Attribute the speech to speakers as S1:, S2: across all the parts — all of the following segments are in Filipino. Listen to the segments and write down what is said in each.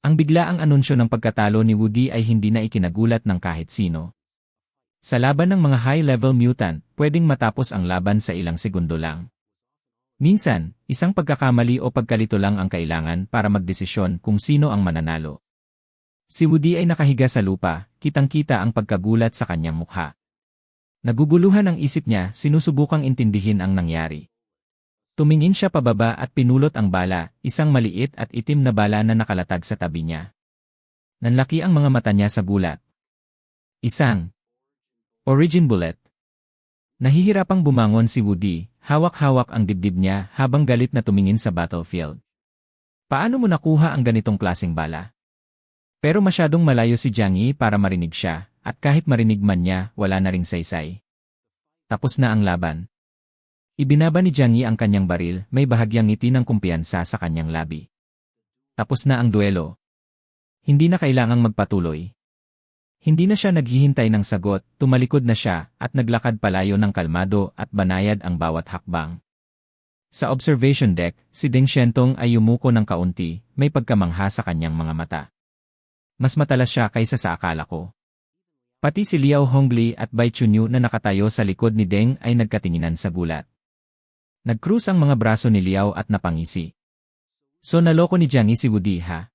S1: Ang biglaang anunsyo ng pagkatalo ni Woody ay hindi na ikinagulat ng kahit sino. Sa laban ng mga high-level mutant, pwedeng matapos ang laban sa ilang segundo lang. Minsan, isang pagkakamali o pagkalito lang ang kailangan para magdesisyon kung sino ang mananalo. Si Woody ay nakahiga sa lupa, kitang-kita ang pagkagulat sa kanyang mukha. Naguguluhan ang isip niya, sinusubukang intindihin ang nangyari. Tumingin siya pababa at pinulot ang bala, isang maliit at itim na bala na nakalatag sa tabi niya. Nanlaki ang mga mata niya sa gulat. Isang Origin Bullet Nahihirapang bumangon si Woody, hawak-hawak ang dibdib niya habang galit na tumingin sa battlefield. Paano mo nakuha ang ganitong klasing bala? Pero masyadong malayo si Jiang para marinig siya, at kahit marinig man niya, wala na ring saysay. Tapos na ang laban. Ibinaba ni Jiang Yi ang kanyang baril, may bahagyang ngiti ng kumpiyansa sa kanyang labi. Tapos na ang duelo. Hindi na kailangang magpatuloy. Hindi na siya naghihintay ng sagot, tumalikod na siya, at naglakad palayo ng kalmado at banayad ang bawat hakbang. Sa observation deck, si Deng Shentong ay yumuko ng kaunti, may pagkamangha sa kanyang mga mata. Mas matalas siya kaysa sa akala ko. Pati si Liao Hongli at Bai Chunyu na nakatayo sa likod ni Deng ay nagkatinginan sa gulat. Nagkrus ang mga braso ni Liao at napangisi. So naloko ni Jiang si Wudi ha?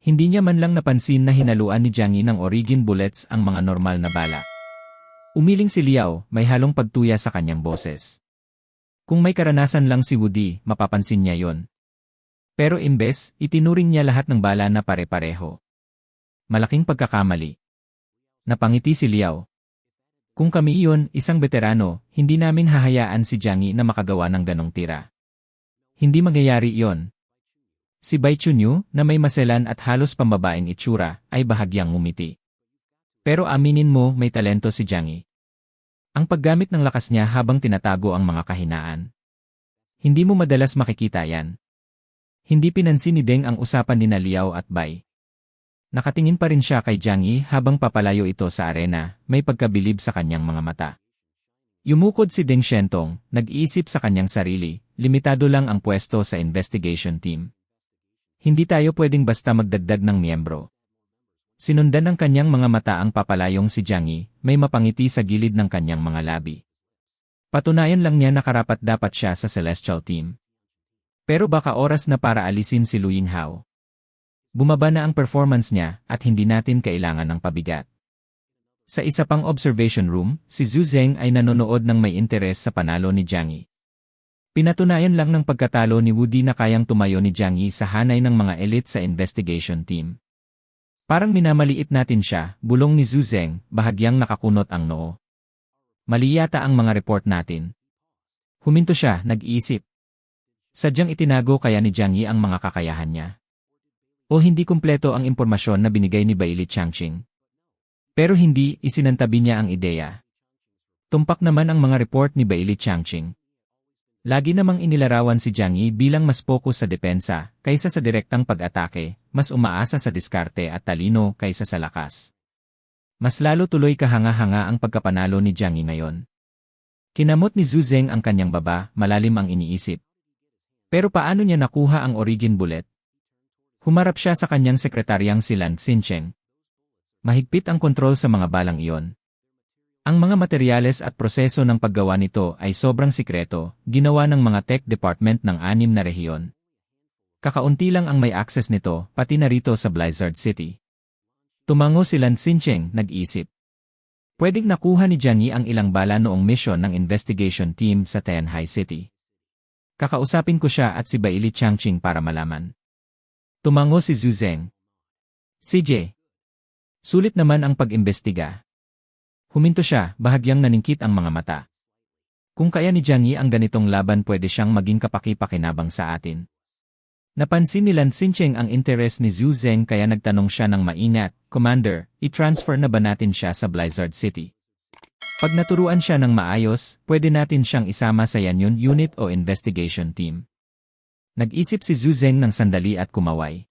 S1: Hindi niya man lang napansin na hinaluan ni Jiang ng origin bullets ang mga normal na bala. Umiling si Liao, may halong pagtuya sa kanyang boses. Kung may karanasan lang si Woody, mapapansin niya yon. Pero imbes, itinuring niya lahat ng bala na pare-pareho. Malaking pagkakamali. Napangiti si Liao. Kung kami iyon, isang veterano, hindi namin hahayaan si Jiang na makagawa ng ganong tira. Hindi mangyayari iyon, Si Bai Chunyu, na may maselan at halos pambabaeng itsura, ay bahagyang ngumiti. Pero aminin mo may talento si Jiang Ang paggamit ng lakas niya habang tinatago ang mga kahinaan. Hindi mo madalas makikita yan. Hindi pinansin ni Deng ang usapan ni Liao at Bai. Nakatingin pa rin siya kay Jiang habang papalayo ito sa arena, may pagkabilib sa kanyang mga mata. Yumukod si Deng Shentong, nag-iisip sa kanyang sarili, limitado lang ang pwesto sa investigation team. Hindi tayo pwedeng basta magdagdag ng miyembro. Sinundan ng kanyang mga mata ang papalayong si Jiang may mapangiti sa gilid ng kanyang mga labi. Patunayan lang niya na karapat dapat siya sa Celestial Team. Pero baka oras na para alisin si Lu Yinghao. Bumaba na ang performance niya at hindi natin kailangan ng pabigat. Sa isa pang observation room, si Zhu Zeng ay nanonood ng may interes sa panalo ni Jiang Pinatunayan lang ng pagkatalo ni Woody na kayang tumayo ni Jiang Yi sa hanay ng mga elite sa investigation team. Parang minamaliit natin siya, bulong ni Zhu Zeng, bahagyang nakakunot ang noo. Mali yata ang mga report natin. Huminto siya, nag-iisip. Sadyang itinago kaya ni Jiang Yi ang mga kakayahan niya. O hindi kumpleto ang impormasyon na binigay ni Bailey Changqing. Pero hindi, isinantabi niya ang ideya. Tumpak naman ang mga report ni Bailey Changqing. Lagi namang inilarawan si Jiang Yi bilang mas pokus sa depensa kaysa sa direktang pag-atake, mas umaasa sa diskarte at talino kaysa sa lakas. Mas lalo tuloy kahanga-hanga ang pagkapanalo ni Jiang Yi ngayon. Kinamot ni Zhu Zeng ang kanyang baba, malalim ang iniisip. Pero paano niya nakuha ang origin bullet? Humarap siya sa kanyang sekretaryang si Lan Xincheng. Mahigpit ang kontrol sa mga balang iyon, ang mga materyales at proseso ng paggawa nito ay sobrang sikreto, ginawa ng mga tech department ng anim na rehiyon. Kakaunti lang ang may access nito, pati na rito sa Blizzard City. Tumango si Lan Xincheng, nag-isip. Pwedeng nakuha ni Jiang Yi ang ilang bala noong mission ng investigation team sa Tianhai City. Kakausapin ko siya at si Baili Changqing para malaman. Tumango si Zhu Zeng. CJ. Sulit naman ang pag-imbestiga, Huminto siya, bahagyang naningkit ang mga mata. Kung kaya ni Jiang Yi ang ganitong laban pwede siyang maging kapaki-pakinabang sa atin. Napansin ni Lan Xincheng ang interes ni Zhu Zeng kaya nagtanong siya ng maingat, Commander, i-transfer na ba natin siya sa Blizzard City? Pag naturuan siya ng maayos, pwede natin siyang isama sa Yanyon Unit o Investigation Team. Nag-isip si Zhu Zeng ng sandali at kumaway.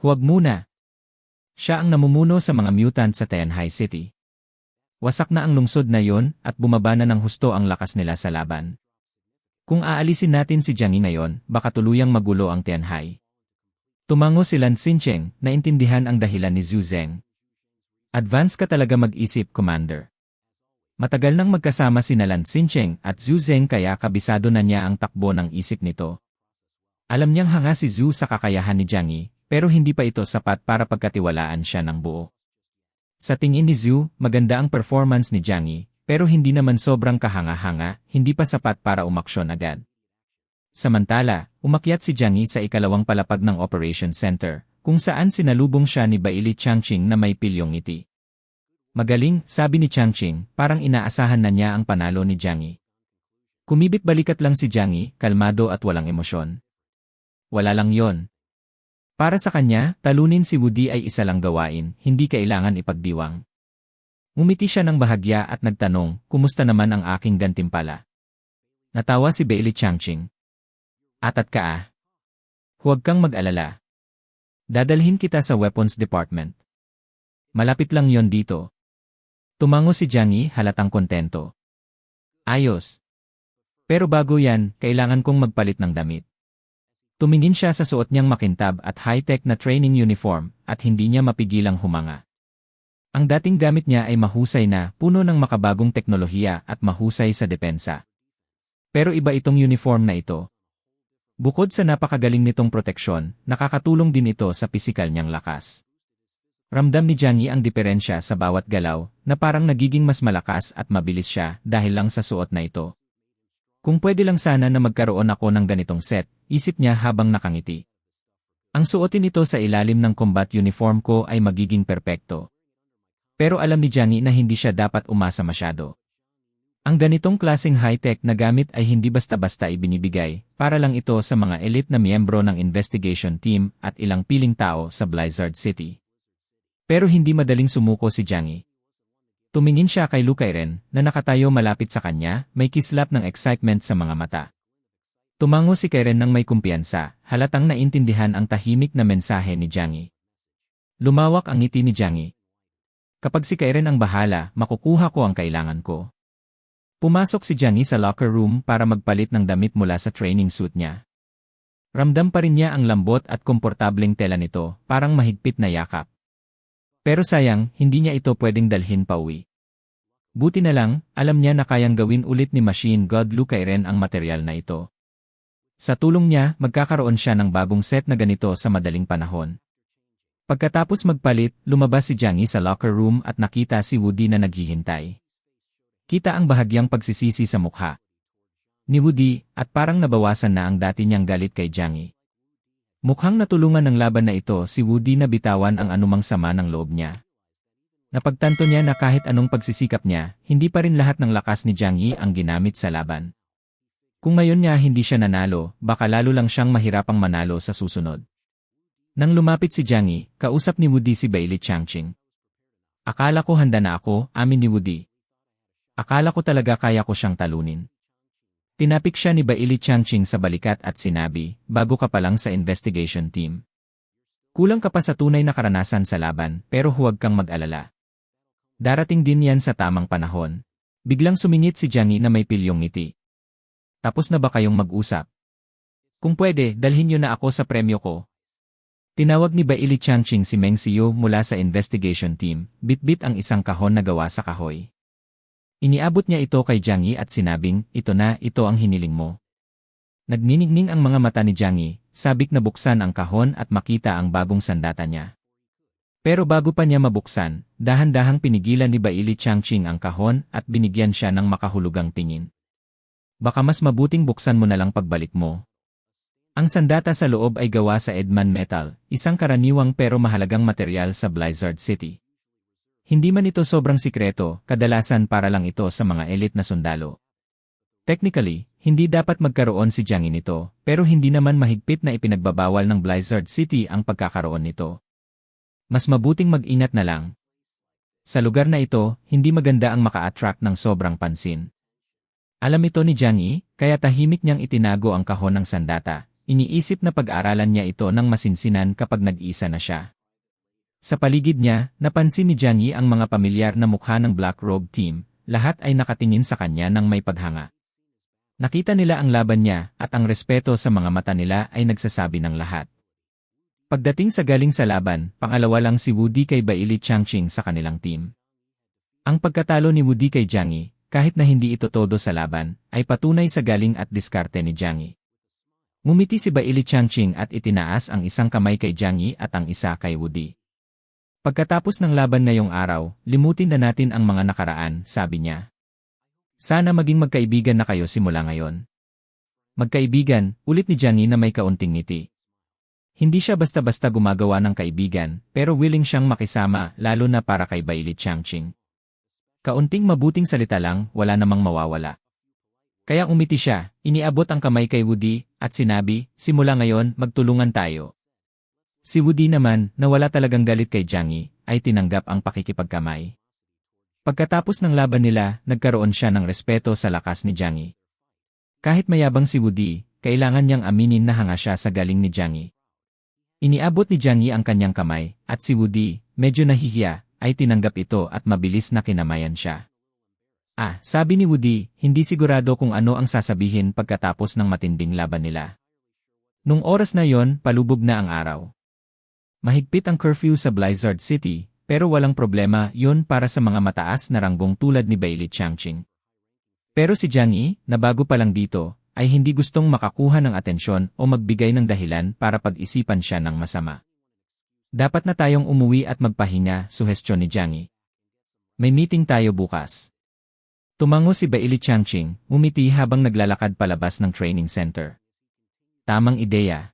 S1: Huwag muna. Siya ang namumuno sa mga mutant sa Tianhai City. Wasak na ang lungsod na yon at bumaba na ng husto ang lakas nila sa laban. Kung aalisin natin si Jiang ngayon, baka tuluyang magulo ang Tianhai. Tumango si Lan Xincheng, naintindihan ang dahilan ni Zhu Zeng. Advance ka talaga mag-isip, Commander. Matagal nang magkasama si Lan Xincheng at Zhu Zeng kaya kabisado na niya ang takbo ng isip nito. Alam niyang hanga si Zhu sa kakayahan ni Jiang Yi, pero hindi pa ito sapat para pagkatiwalaan siya ng buo. Sa tingin ni Zhu, maganda ang performance ni Jiang Yi, pero hindi naman sobrang kahanga-hanga, hindi pa sapat para umaksyon agad. Samantala, umakyat si Jiang Yi sa ikalawang palapag ng Operation Center, kung saan sinalubong siya ni Baili Changqing na may pilyong ngiti. Magaling, sabi ni Changqing, parang inaasahan na niya ang panalo ni Jiang Yi. Kumibit balikat lang si Jiang Yi, kalmado at walang emosyon. Wala lang yon. Para sa kanya, talunin si Wudi ay isa lang gawain, hindi kailangan ipagdiwang. Umiti siya ng bahagya at nagtanong, kumusta naman ang aking gantimpala? Natawa si Bailey Changqing. Atat ka ah. Huwag kang mag-alala. Dadalhin kita sa weapons department. Malapit lang yon dito. Tumango si Jiang Yi halatang kontento. Ayos. Pero bago yan, kailangan kong magpalit ng damit. Tumingin siya sa suot niyang makintab at high-tech na training uniform at hindi niya mapigilang humanga. Ang dating gamit niya ay mahusay na, puno ng makabagong teknolohiya at mahusay sa depensa. Pero iba itong uniform na ito, Bukod sa napakagaling nitong proteksyon, nakakatulong din ito sa pisikal niyang lakas. Ramdam ni Jiang Yi ang diferensya sa bawat galaw, na parang nagiging mas malakas at mabilis siya dahil lang sa suot na ito. Kung pwede lang sana na magkaroon ako ng ganitong set, isip niya habang nakangiti. Ang suotin ito sa ilalim ng combat uniform ko ay magiging perpekto. Pero alam ni Yi na hindi siya dapat umasa masyado. Ang ganitong klasing high-tech na gamit ay hindi basta-basta ibinibigay, para lang ito sa mga elite na miyembro ng investigation team at ilang piling tao sa Blizzard City. Pero hindi madaling sumuko si Jiang Yi. Tumingin siya kay Lu Kairen, na nakatayo malapit sa kanya, may kislap ng excitement sa mga mata. Tumango si Kairen ng may kumpiyansa, halatang naintindihan ang tahimik na mensahe ni Jiang Yi. Lumawak ang ngiti ni Jiang Yi. Kapag si Kairen ang bahala, makukuha ko ang kailangan ko. Pumasok si Jiang sa locker room para magpalit ng damit mula sa training suit niya. Ramdam pa rin niya ang lambot at komportableng tela nito, parang mahigpit na yakap. Pero sayang, hindi niya ito pwedeng dalhin pa uwi. Buti na lang, alam niya na kayang gawin ulit ni Machine God Lu Kairen ang material na ito. Sa tulong niya, magkakaroon siya ng bagong set na ganito sa madaling panahon. Pagkatapos magpalit, lumabas si Jiang sa locker room at nakita si Woody na naghihintay. Kita ang bahagyang pagsisisi sa mukha. Ni Woody, at parang nabawasan na ang dati niyang galit kay Jiang Yi. Mukhang natulungan ng laban na ito si Woody na bitawan ang anumang sama ng loob niya. Napagtanto niya na kahit anong pagsisikap niya, hindi pa rin lahat ng lakas ni Jiang Yi ang ginamit sa laban. Kung ngayon niya hindi siya nanalo, baka lalo lang siyang mahirapang manalo sa susunod. Nang lumapit si Jiang Yi, kausap ni Woody si Bailey Changqing. Akala ko handa na ako, amin ni Woody. Akala ko talaga kaya ko siyang talunin. Tinapik siya ni Baili Changqing sa balikat at sinabi, bago ka pa lang sa investigation team. Kulang ka pa sa tunay na karanasan sa laban, pero huwag kang mag-alala. Darating din yan sa tamang panahon. Biglang sumingit si Jiang na may pilyong ngiti. Tapos na ba kayong mag-usap? Kung pwede, dalhin niyo na ako sa premyo ko. Tinawag ni Baili Changqing si Meng Xiu mula sa investigation team, bitbit ang isang kahon na gawa sa kahoy. Iniabot niya ito kay Jiang Yi at sinabing, ito na, ito ang hiniling mo. Nagniningning ang mga mata ni Jiang Yi, sabik na buksan ang kahon at makita ang bagong sandata niya. Pero bago pa niya mabuksan, dahan-dahang pinigilan ni Baili Changqing ang kahon at binigyan siya ng makahulugang tingin. Baka mas mabuting buksan mo na lang pagbalik mo. Ang sandata sa loob ay gawa sa Edman Metal, isang karaniwang pero mahalagang material sa Blizzard City. Hindi man ito sobrang sikreto, kadalasan para lang ito sa mga elite na sundalo. Technically, hindi dapat magkaroon si Jiang nito, pero hindi naman mahigpit na ipinagbabawal ng Blizzard City ang pagkakaroon nito. Mas mabuting mag-ingat na lang. Sa lugar na ito, hindi maganda ang maka-attract ng sobrang pansin. Alam ito ni Yi, kaya tahimik niyang itinago ang kahon ng sandata. Iniisip na pag-aralan niya ito ng masinsinan kapag nag-isa na siya. Sa paligid niya, napansin ni Yi ang mga pamilyar na mukha ng Black Robe Team, lahat ay nakatingin sa kanya ng may paghanga. Nakita nila ang laban niya at ang respeto sa mga mata nila ay nagsasabi ng lahat. Pagdating sa galing sa laban, pangalawa lang si Woody kay Bailey Changqing sa kanilang team. Ang pagkatalo ni Woody kay Jiangyi, kahit na hindi ito todo sa laban, ay patunay sa galing at diskarte ni Jiangyi. Ngumiti si Bailey Changqing at itinaas ang isang kamay kay Jiangyi at ang isa kay Woody. Pagkatapos ng laban ngayong araw, limutin na natin ang mga nakaraan, sabi niya. Sana maging magkaibigan na kayo simula ngayon. Magkaibigan, ulit ni Jiangyi na may kaunting ngiti. Hindi siya basta-basta gumagawa ng kaibigan, pero willing siyang makisama lalo na para kay Bailey Changqing. Kaunting mabuting salita lang, wala namang mawawala. Kaya umiti siya, iniabot ang kamay kay Woody, at sinabi, simula ngayon, magtulungan tayo. Si Woody naman, na wala talagang galit kay Jiangyi, ay tinanggap ang pakikipagkamay. Pagkatapos ng laban nila, nagkaroon siya ng respeto sa lakas ni Jiangyi. Kahit mayabang si Woody, kailangan niyang aminin na hanga siya sa galing ni Jiangyi. Iniabot ni Jiangyi ang kanyang kamay, at si Woody, medyo nahihiya, ay tinanggap ito at mabilis na kinamayan siya. Ah, sabi ni Woody, hindi sigurado kung ano ang sasabihin pagkatapos ng matinding laban nila. Nung oras na yon, palubog na ang araw. Mahigpit ang curfew sa Blizzard City, pero walang problema yon para sa mga mataas na ranggong tulad ni Bailey Changqing. Pero si Jiangyi, na bago pa lang dito, ay hindi gustong makakuha ng atensyon o magbigay ng dahilan para pag-isipan siya ng masama. Dapat na tayong umuwi at magpahinga, suhestyon ni Jiangyi. May meeting tayo bukas. Tumango si Bailey Changqing, umiti habang naglalakad palabas ng training center. Tamang ideya.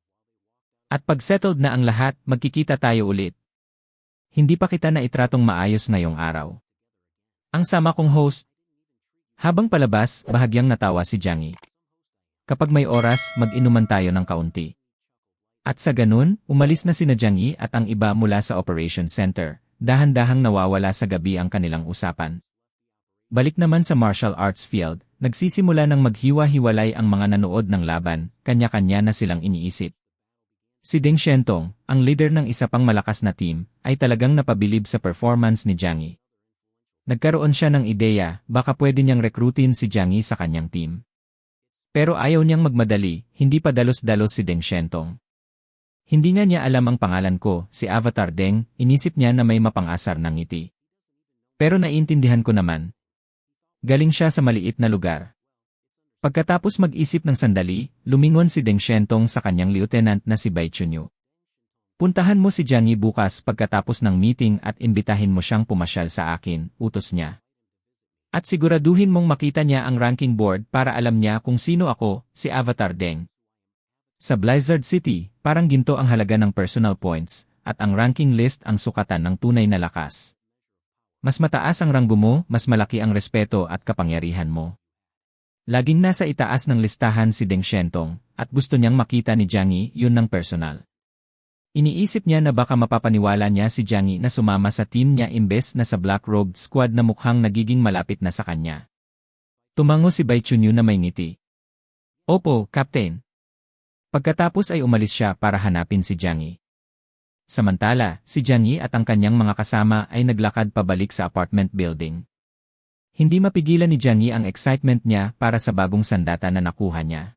S1: At pag settled na ang lahat, magkikita tayo ulit. Hindi pa kita na itratong maayos ngayong araw. Ang sama kong host. Habang palabas, bahagyang natawa si Jiangyi. Kapag may oras, mag-inuman tayo ng kaunti. At sa ganun, umalis na sina Jiangyi at ang iba mula sa operation center. Dahan-dahang nawawala sa gabi ang kanilang usapan. Balik naman sa martial arts field, nagsisimula ng maghiwa-hiwalay ang mga nanood ng laban, kanya-kanya na silang iniisip. Si Deng Shentong, ang leader ng isa pang malakas na team, ay talagang napabilib sa performance ni Jiangyi. Nagkaroon siya ng ideya, baka pwede niyang rekrutin si Jiangyi sa kanyang team. Pero ayaw niyang magmadali, hindi pa dalos-dalos si Deng Shentong. Hindi nga niya alam ang pangalan ko, si Avatar Deng, inisip niya na may mapangasar ng ngiti. Pero naiintindihan ko naman. Galing siya sa maliit na lugar. Pagkatapos mag-isip ng sandali, lumingon si Deng Shentong sa kanyang lieutenant na si Bai Chunyu. Puntahan mo si Jiangyi bukas pagkatapos ng meeting at imbitahin mo siyang pumasyal sa akin, utos niya. At siguraduhin mong makita niya ang ranking board para alam niya kung sino ako, si Avatar Deng. Sa Blizzard City, parang ginto ang halaga ng personal points, at ang ranking list ang sukatan ng tunay na lakas. Mas mataas ang ranggo mo, mas malaki ang respeto at kapangyarihan mo. Laging nasa itaas ng listahan si Deng Shentong, at gusto niyang makita ni Jiangyi yun ng personal. Iniisip niya na baka mapapaniwala niya si Jiangyi na sumama sa team niya imbes na sa Black Robed Squad na mukhang nagiging malapit na sa kanya. Tumango si Bai Chunyu na may ngiti. Opo, Captain. Pagkatapos ay umalis siya para hanapin si Jiangyi. Samantala, si Jiangyi at ang kanyang mga kasama ay naglakad pabalik sa apartment building. Hindi mapigilan ni Jiangyi ang excitement niya para sa bagong sandata na nakuha niya.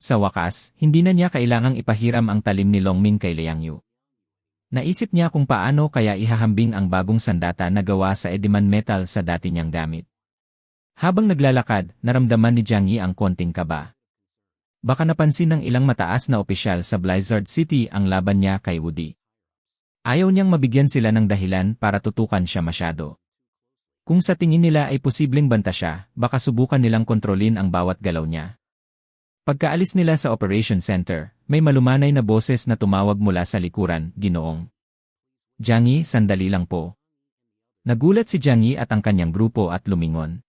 S1: Sa wakas, hindi na niya kailangang ipahiram ang talim ni Longming kay Liang Yu. Naisip niya kung paano kaya ihahambing ang bagong sandata na gawa sa ediman metal sa dati niyang gamit. Habang naglalakad, naramdaman ni Jiang Yi ang konting kaba. Baka napansin ng ilang mataas na opisyal sa Blizzard City ang laban niya kay Woody. Ayaw niyang mabigyan sila ng dahilan para tutukan siya masyado. Kung sa tingin nila ay posibleng banta siya, baka subukan nilang kontrolin ang bawat galaw niya. Pagkaalis nila sa operation center, may malumanay na boses na tumawag mula sa likuran, ginoong. Jiangyi, sandali lang po. Nagulat si Jiangyi at ang kanyang grupo at lumingon.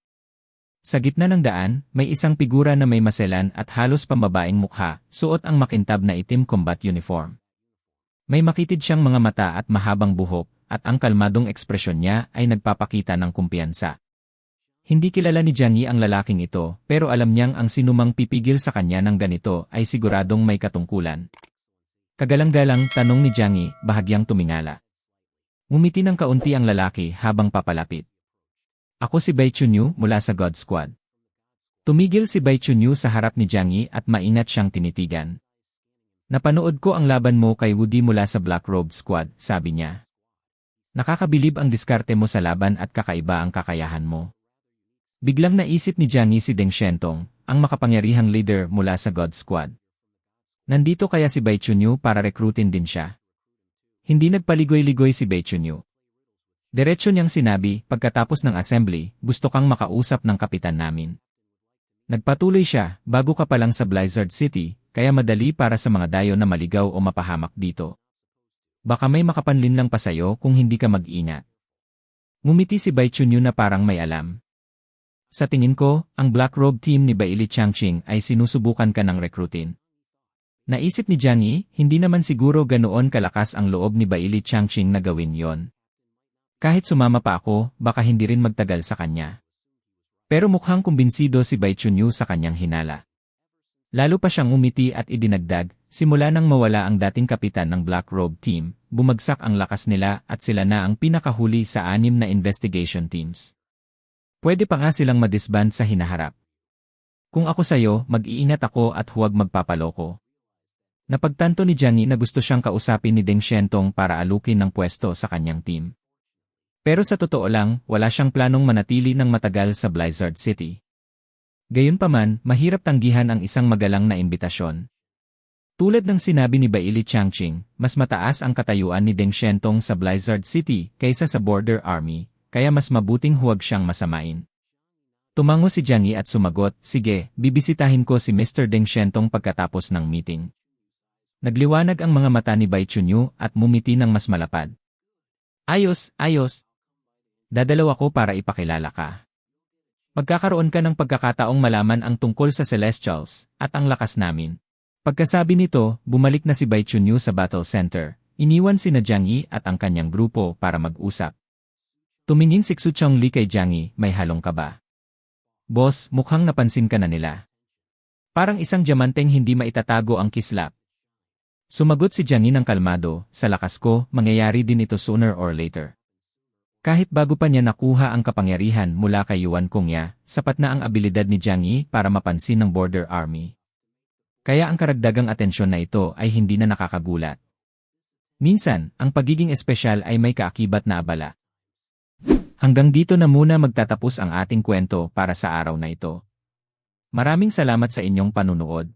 S1: Sa gitna ng daan, may isang figura na may maselan at halos pambabaeng mukha, suot ang makintab na itim combat uniform. May makitid siyang mga mata at mahabang buhok, at ang kalmadong ekspresyon niya ay nagpapakita ng kumpiyansa. Hindi kilala ni Jiangyi ang lalaking ito, pero alam niyang ang sinumang pipigil sa kanya ng ganito ay siguradong may katungkulan. Kagalang-galang tanong ni Jiangyi, bahagyang tumingala. Ngumiti ng kaunti ang lalaki habang papalapit. Ako si Bai Chunyu mula sa God Squad. Tumigil si Bai Chunyu sa harap ni Jiangyi at maingat siyang tinitigan. Napanood ko ang laban mo kay Woody mula sa Black Robe Squad, sabi niya. Nakakabilib ang diskarte mo sa laban at kakaiba ang kakayahan mo. Biglang naisip ni Jiang Yi si Deng Shentong, ang makapangyarihang leader mula sa God Squad. Nandito kaya si Bai Chunyu para rekrutin din siya. Hindi nagpaligoy-ligoy si Bai Chunyu. Diretso niyang sinabi, pagkatapos ng assembly, gusto kang makausap ng kapitan namin. Nagpatuloy siya, bago ka pa lang sa Blizzard City, kaya madali para sa mga dayo na maligaw o mapahamak dito. Baka may makapanlin lang pa sa'yo kung hindi ka mag-ingat. Ngumiti si Bai Chunyu na parang may alam. Sa tingin ko, ang Black Robe team ni Baili Changqing ay sinusubukan ka ng rekrutin. Naisip ni Jiang Yi, hindi naman siguro ganoon kalakas ang loob ni Baili Changqing na gawin yon. Kahit sumama pa ako, baka hindi rin magtagal sa kanya. Pero mukhang kumbinsido si Bai Chunyu sa kanyang hinala. Lalo pa siyang umiti at idinagdag, simula nang mawala ang dating kapitan ng Black Robe team, bumagsak ang lakas nila at sila na ang pinakahuli sa anim na investigation teams. Pwede pa nga silang madisband sa hinaharap. Kung ako sa'yo, mag-iingat ako at huwag magpapaloko. Napagtanto ni Jiang na gusto siyang kausapin ni Deng Shentong para alukin ng pwesto sa kanyang team. Pero sa totoo lang, wala siyang planong manatili ng matagal sa Blizzard City. Gayunpaman, mahirap tanggihan ang isang magalang na imbitasyon. Tulad ng sinabi ni Baili Changqing, mas mataas ang katayuan ni Deng Shentong sa Blizzard City kaysa sa Border Army, kaya mas mabuting huwag siyang masamain. Tumango si Jiang Yi at sumagot, sige, bibisitahin ko si Mr. Deng Shentong pagkatapos ng meeting. Nagliwanag ang mga mata ni Bai Chunyu at mumiti ng mas malapad. Ayos, ayos. Dadalaw ako para ipakilala ka. Magkakaroon ka ng pagkakataong malaman ang tungkol sa Celestials at ang lakas namin. Pagkasabi nito, bumalik na si Bai Chunyu sa Battle Center. Iniwan si na Jiang Yi at ang kanyang grupo para mag-usap. Tumingin si Xu Chongli kay Jiang Yi, may halong ka ba? Boss, mukhang napansin ka na nila. Parang isang diamanteng hindi maitatago ang kislap. Sumagot si Jiang Yi ng kalmado, sa lakas ko, mangyayari din ito sooner or later. Kahit bago pa niya nakuha ang kapangyarihan mula kay Yuan Kongya, sapat na ang abilidad ni Jiang Yi para mapansin ng Border Army. Kaya ang karagdagang atensyon na ito ay hindi na nakakagulat. Minsan, ang pagiging espesyal ay may kaakibat na abala. Hanggang dito na muna magtatapos ang ating kwento para sa araw na ito. Maraming salamat sa inyong panunood.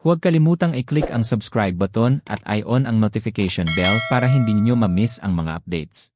S1: Huwag kalimutang i-click ang subscribe button at i-on ang notification bell para hindi niyo ma-miss ang mga updates.